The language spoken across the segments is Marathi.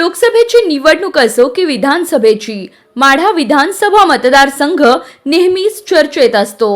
लोकसभेची निवडणूक असो की विधानसभेची माढा विधानसभा मतदारसंघ नेहमीच चर्चेत असतो.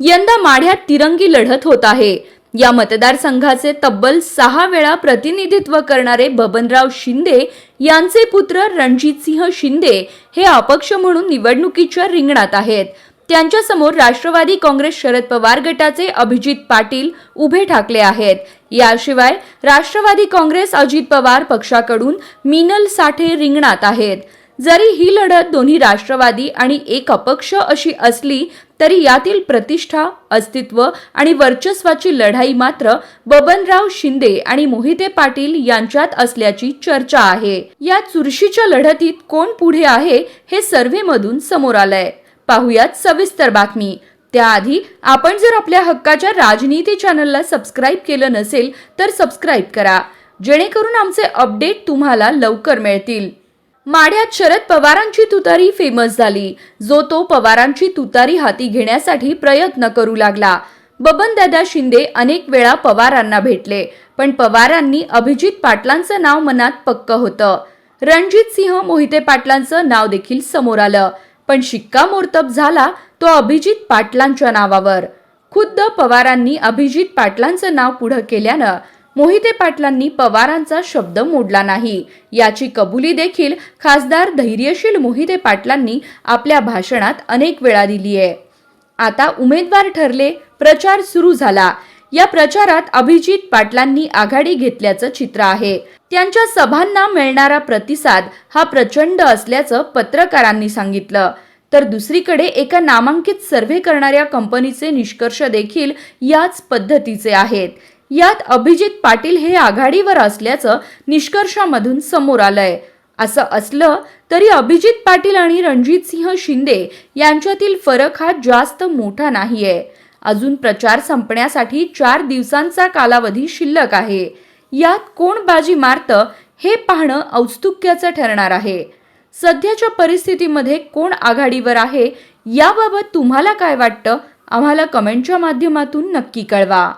यंदा माढ्यात तिरंगी लढत होत आहे. या मतदारसंघाचे तब्बल सहा वेळा प्रतिनिधित्व करणारे बबनराव शिंदे यांचे पुत्र रणजितसिंह शिंदे हे अपक्ष म्हणून निवडणुकीच्या रिंगणात आहेत. त्यांच्यासमोर राष्ट्रवादी काँग्रेस शरद पवार गटाचे अभिजित पाटील उभे ठाकले आहेत. याशिवाय राष्ट्रवादी काँग्रेस अजित पवार पक्षाकडून मिनल साठे रिंगणात आहेत. जरी ही लढत दोन्ही राष्ट्रवादी आणि एक अपक्ष अशी असली तरी यातील प्रतिष्ठा अस्तित्व आणि वर्चस्वाची लढाई मात्र बबनराव शिंदे आणि मोहिते पाटील यांच्यात असल्याची चर्चा आहे. या चुरशीच्या लढतीत कोण पुढे आहे हे सर्व्हेमधून समोर आलंय. पाहुयात सविस्तर बातमी. त्याआधी आपण जर आपल्या हक्काच्या राजनीती चॅनलला सबस्क्राईब केलं नसेल तर सबस्क्राईब करा. जेणेकरून आमचे अपडेट तुम्हाला लवकर मिळतील. माढ्यात शरद पवारांची तुतारी फेमस झाली. जो तो पवारांची तुतारी हाती घेण्यासाठी प्रयत्न करू लागला. बबनदादा शिंदे अनेक वेळा पवारांना भेटले पण पवारांनी अभिजित पाटलांचं नाव मनात पक्क होतं. रणजित सिंह मोहिते पाटलांचं नाव देखील समोर आलं. पण शिक्कामोर्तब झाला तो अभिजित पाटलांच्या नावावर. खुद्द पवारांनी अभिजित पाटलांचं नाव पुढं केल्यानं मोहिते पाटलांनी पवारांचा शब्द मोडला नाही. याची कबुली देखील खासदार धैर्यशील मोहिते पाटलांनी आपल्या भाषणात अनेक वेळा दिली आहे आता उमेदवार ठरले प्रचार सुरू झाला. या प्रचारात अभिजित पाटलांनी आघाडी घेतल्याचं चित्र आहे. त्यांच्या सभांना मिळणारा प्रतिसाद हा प्रचंड असल्याचं पत्रकारांनी सांगितलं. तर दुसरीकडे एका नामांकित सर्व्हे करणाऱ्या कंपनीचे निष्कर्ष देखील याच पद्धतीचे आहेत. यात अभिजित पाटील हे आघाडीवर असल्याचं निष्कर्षामधून समोर आलंय. असं असलं तरी अभिजित पाटील आणि रणजितसिंह शिंदे यांच्यातील फरक हा जास्त मोठा नाहीये. अजून प्रचार संपण्यासाठी चार दिवसांचा कालावधी शिल्लक आहे. यात कोण बाजी मारतं हे पाहणं औत्सुक्याचं ठरणार आहे. सध्याच्या परिस्थितीमध्ये कोण आघाडीवर आहे याबाबत तुम्हाला काय वाटतं? आम्हाला कमेंटच्या माध्यमातून नक्की कळवा.